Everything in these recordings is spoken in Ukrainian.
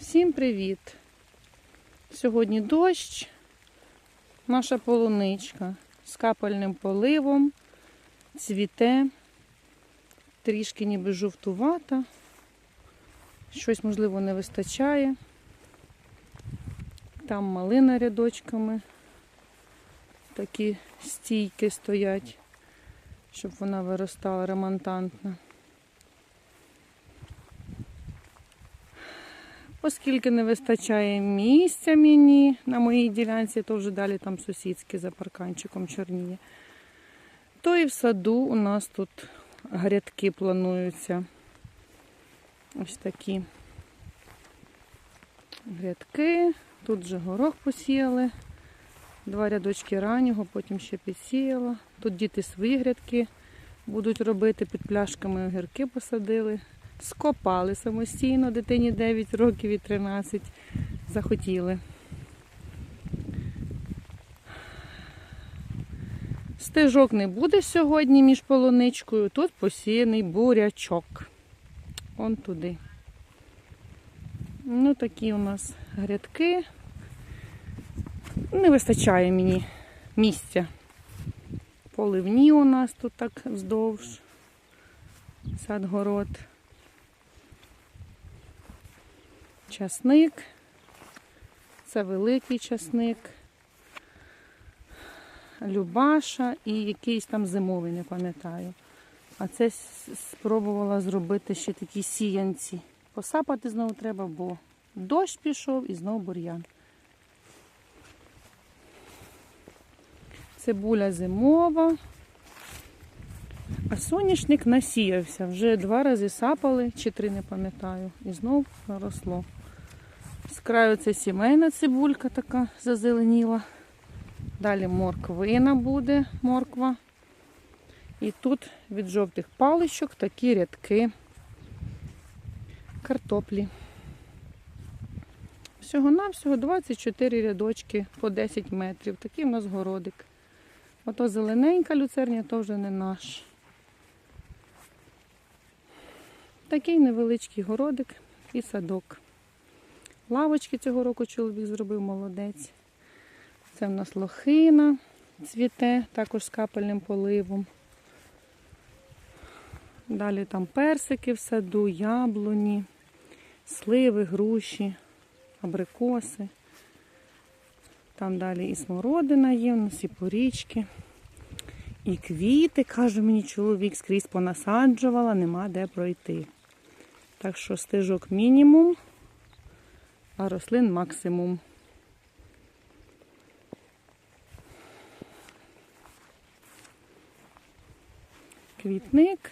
Всім привіт! Сьогодні дощ, наша полуничка з капельним поливом, цвіте, трішки ніби жовтувата, щось, можливо, не вистачає. Там малина рядочками, такі стійки стоять, щоб вона виростала ремонтантна. Оскільки не вистачає місця мені на моїй ділянці, то вже далі там сусідські за парканчиком чорніє. То і в саду у нас тут грядки плануються. Ось такі грядки. Тут вже горох посіяли. Два рядочки раннього, потім ще підсіяла. Тут діти свої грядки будуть робити, під пляшками огірки посадили. Скопали самостійно, дитині 9 років і 13 захотіли. Стежок не буде сьогодні між полуничкою. Тут посіяний бурячок. Он туди. Ну, такі у нас грядки. Не вистачає мені місця. Поливні у нас тут так вздовж. Сад-город. Часник. Це великий часник. Любаша і якийсь там зимовий, не пам'ятаю. А це спробувала зробити ще такі сіянці. Посапати знову треба, бо дощ пішов і знову бур'ян. Цибуля зимова. А соняшник насіявся. Вже два рази сапали, чи три не пам'ятаю. І знов наросло. З краю це сімейна цибулька така зазеленіла. Далі морквина буде, морква. І тут від жовтих паличок такі рядки картоплі. Всього-навсього 24 рядочки по 10 метрів. Такий в нас городик. Ото зелененька люцерня, то вже не наш. Такий невеличкий городик і садок. Лавочки цього року чоловік зробив молодець. Це в нас лохина цвіте, також з капельним поливом. Далі там персики в саду, яблуні, сливи, груші, абрикоси. Там далі і смородина є, у нас і порічки. І квіти, каже мені чоловік, скрізь понасаджувала, нема де пройти. Так що стежок мінімум, а рослин максимум. Квітник.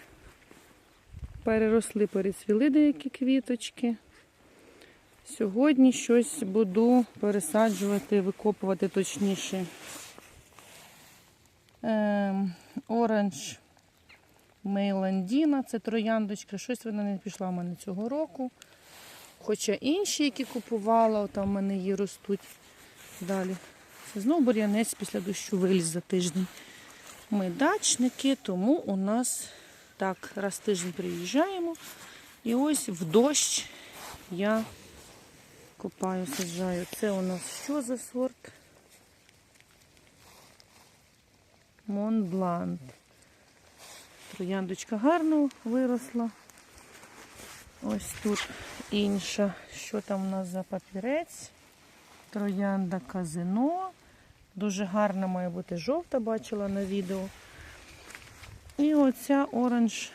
Переросли, перецвіли деякі квіточки. Сьогодні щось буду пересаджувати, викопувати точніше. Ем, Оранж Мейландіна, це трояндочка. Щось вона не пішла в мене цього року. Хоча інші, які купувала, там в мене її ростуть далі. Це знову бур'янець після дощу виліз за тиждень. Ми дачники, тому у нас так, раз в тиждень приїжджаємо. І ось в дощ я копаю, саджаю. Це у нас що за сорт? Монбланд. Трояндочка гарно виросла. Ось тут інша. Що там у нас за папірець? Троянда казино. Дуже гарна має бути жовта, бачила на відео. І оця оранж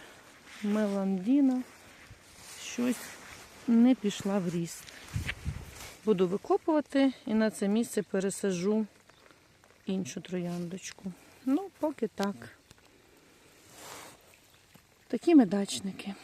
меландіна щось не пішла в ріст. Буду викопувати і на це місце пересажу іншу трояндочку. Ну, поки так. Такі ми дачники.